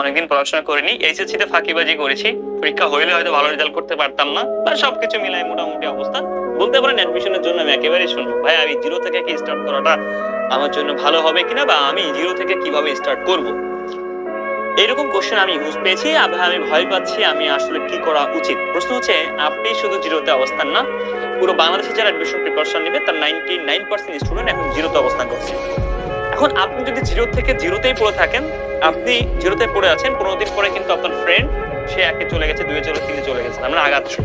অনেকদিন পড়াশোনা করিনি এইচএসসি তে ফাঁকিবাজি করেছি। পরীক্ষা হইলে হয়তো ভালো রেজাল্ট করতে পারতাম না, বা সবকিছু মিলাই মোটামুটি অবস্থা। বলতে পারেন অ্যাডমিশনের জন্য আমি একেবারেই শুনব ভাই, আমি জিরো থেকে কি স্টার্ট করাটা আমার জন্য ভালো হবে কিনা, বা আমি জিরো থেকে কীভাবে স্টার্ট করব? এরকম কোশ্চেন আমি ইউজ পেয়েছি, আবার আমি ভয় পাচ্ছি আমি আসলে কি করা উচিত। প্রশ্ন হচ্ছে, আপনি শুধু জিরোতে অবস্থান না, পুরো বাংলাদেশে যারা অ্যাডমিশন প্রিপারেশন নেবে, তার নাইনটি নাইন পার্সেন্ট স্টুডেন্ট এখন জিরোতে অবস্থান করছে। এখন আপনি যদি জিরো থেকে জিরোতেই পড়ে থাকেন, আপনি জিরোতে পড়ে আছেন, পনেরো দিন পরে কিন্তু আপনার ফ্রেন্ড সে একে চলে গেছে, দুয়ে চলে, তিনে চলে গেছে, আমরা আগাচ্ছি।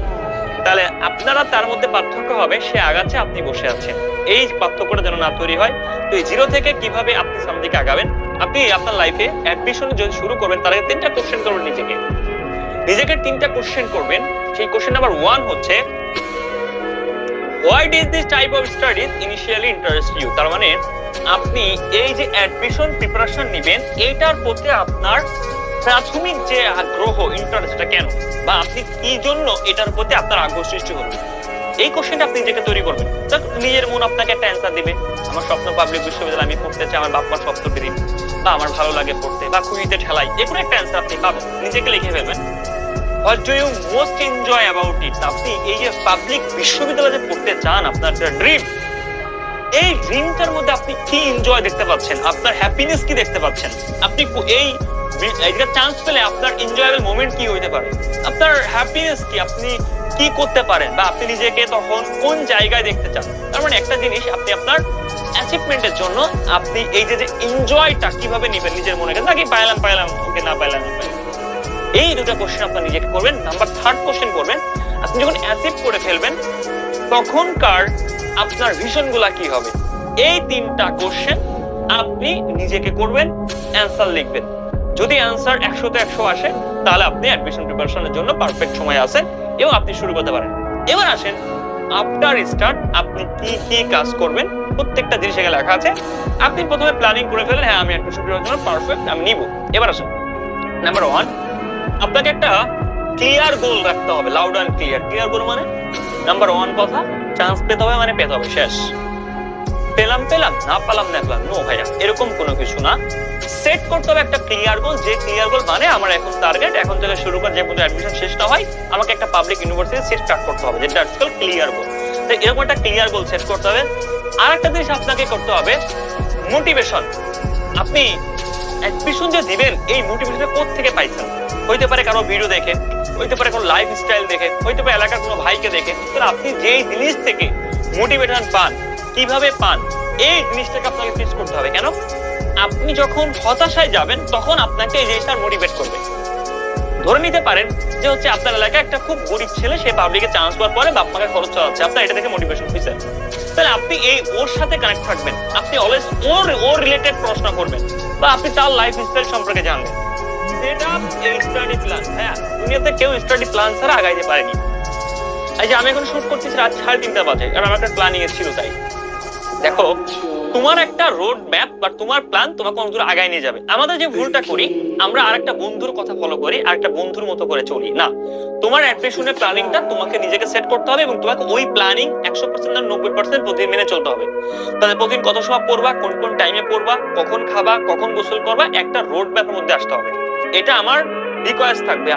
তাহলে আপনারা তার মধ্যে পার্থক্য হবে, সে আগাচ্ছে, আপনি বসে আছেন। এই পার্থক্যটা যেন না তৈরি হয়। তো এই জিরো থেকে কীভাবে আপনি সামনের দিকে আগাবেন? আপনি আপনার লাইফে অ্যাডমিশন যদি শুরু করবেন আগে তিনটা কোশ্চেন করবেন নিজেকে। নিজেকে তিনটা কোশ্চেন করবেন। সেই কোশ্চেন নাম্বার ওয়ান হচ্ছে why is this type of studies initially interest you তার মানে আপনি এই যে অ্যাডমিশন প্রিপারেশন নেবেন, এইটার প্রতি আপনার প্রাথমিক যে আগ্রহ ইন্টারেস্টটা কেন? বা আপনি কি জন্য এটার প্রতি আপনার আগ্রহ সৃষ্টি হলো এই কোশ্চেনটা আপনি নিজেকে তৈরি করবেন। নিজের মন আপনাকে একটা অ্যান্সার দিবে। আমার স্বপ্ন পাবলিক বিশ্ববিদ্যালয়, আমি পড়তে চাই, আমার বাপ্পার স্বপ্ন ফিরি বা আমার ভালো লাগে পড়তে, বা খুঁজিতে ঠেলাই যে কোনো একটা অ্যান্সার আপনি পাবেন। নিজেকে লিখে ফেলবেন। What do you most enjoy about it আপনি এই যে পাবলিক বিশ্ববিদ্যালয়ে পড়তে চান, আপনার যে ড্রিম এই ড্রিমটার মধ্যে আপনি কি এনজয় দেখতে পাচ্ছেন? আপনার হ্যাপিনেস কি দেখতে পাচ্ছেন? আপনি এই এইটা চান্স পেলে আপনার এনজয়েবল মোমেন্ট কি হইতে পারে? আপনার হ্যাপিনেস কি? আপনি কি করতে পারেন? বা আপনি নিজেকে তখন কোন জায়গায় দেখতে চান? তার মানে একটা জিনিস, আপনি আপনার অ্যাচিভমেন্টের জন্য আপনি এই যে যে এনজয়টা কীভাবে নেবেন নিজের মনে কাছে নাকি পাইলাম পাইলাম, ওকে না পাইলাম না পাইলাম? এই দুটো কোশ্চেন আপনি নিজেকে করবেন। নাম্বার থার্ড কোশ্চেন করবেন। আপনি যখন অ্যাচিভ করে ফেলবেন, তখনকার আপনার ভিশনগুলা কি হবে? এই তিনটা কোশ্চেন আপনি নিজেকে করবেন অ্যান্সার লিখবেন। যদি অ্যান্সার একশোতে একশো আসে, তাহলে আপনি অ্যাডমিশন প্রিপারেশনের জন্য পারফেক্ট সময় আছেন এবং আপনি শুরু করতে পারেন। এবার আসেন আফটার স্টার্ট আপনি কি কি কাজ করবেন? প্রত্যেকটা জিনিস এখানে লেখা আছে। আপনি প্রথমে প্ল্যানিং করে ফেলেন হ্যাঁ আমি অ্যাডমিশন প্রিপারেশনের জন্য পারফেক্ট আমি নিব। এবার আসেন নাম্বার ওয়ান আপনাকে একটা ক্লিয়ার গোল রাখতে হবে loud and clear clear goal মানে? নাম্বার ওয়ান কথা চান্স পেতে হবে মানে পেতে হবে, শেষ। পেলাম পেলাম, না পেলাম না পেলাম নো ভাইয়া, এরকম কোনো কিছু না। সেট করতে হবে একটা ক্লিয়ার গোল যে ক্লিয়ার গোল মানে আমার এখন টার্গেট এখন থেকে শুরু করে যে পর্যন্ত অ্যাডমিশন শেষ না হয়, আমাকে একটা পাবলিক ইউনিভার্সিটি সেট স্টার্ট করতে হবে, যেটা আজকাল ক্লিয়ার গোল তো এরকম একটা ক্লিয়ার গোল সেট করতে হবে। আর একটা জিনিস আপনাকে করতে হবে মোটিভেশন আপনি অ্যাডমিশন যে দিবেন, এই মোটিভেশনটা কোথা থেকে পাইছেন? হইতে পারে কারও ভিডিও দেখে। হইতে পারে কোনো লাইফ স্টাইল দেখে হইতে পারে এলাকার কোনো ভাইকে দেখে। তো আপনি যেই জিনিস থেকে মোটিভেশন পান, কীভাবে পান, এই জিনিসটাকে আপনাকে ফেস করতে হবে। কেন? আপনি যখন হতাশায় যাবেন, তখন আপনাকে এই জিনিসটা মোটিভেট করবে। ধরে নিতে পারেন যে হচ্ছে আপনার এলাকায় একটা খুব গরিব ছেলে, সে পাবলিকে চান্স পাওয়ার পরে বাপ মাকে খরচ চালাচ্ছে। আপনার এটা দেখে মোটিভেশন হয়েছে তাহলে আপনি এই ওর সাথে কানেক্ট থাকবেন। আপনি অলওয়েজ ওর ওর রিলেটেড প্রশ্ন করবেন বা আপনি তার লাইফ স্টাইল সম্পর্কে জানবেন। হ্যাঁ? দুনিয়াতে কেউ স্টাডি প্ল্যান ছাড়া আগাইতে পারেনি। এই যে আমি এখন শুট করতেছি রাত সাড়ে তিনটা বাজে, কারণ আমার একটা প্ল্যানিং এ ছিল তাই। দেখো, তোমার একটা রোড ম্যাপ বা তোমার প্ল্যান তোমাকে অনেক দূর আগায় নিয়ে যাবে। আমাদের যে ভুলটা করি, আমরা আরেকটা বন্ধুর কথা ফলো করি, আরেকটা বন্ধুর মতো করে চলি, না? তোমার অ্যাডমিশনের প্ল্যানিংটা তোমাকে নিজেকে সেট করতে হবে এবং তোমাকে ওই প্ল্যানিং একশো পার্সেন্ট আর নব্বই পার্সেন্ট প্রতিদিন মেনে চলতে হবে। তাহলে প্রতিদিন কত সময় পড়বা, কোন কোন টাইমে পড়বা, কখন খাবা, কখন গোসল করবা, একটা রোড ম্যাপের মধ্যে আসতে হবে। এটা আমার রিকোয়েস্ট থাকবে।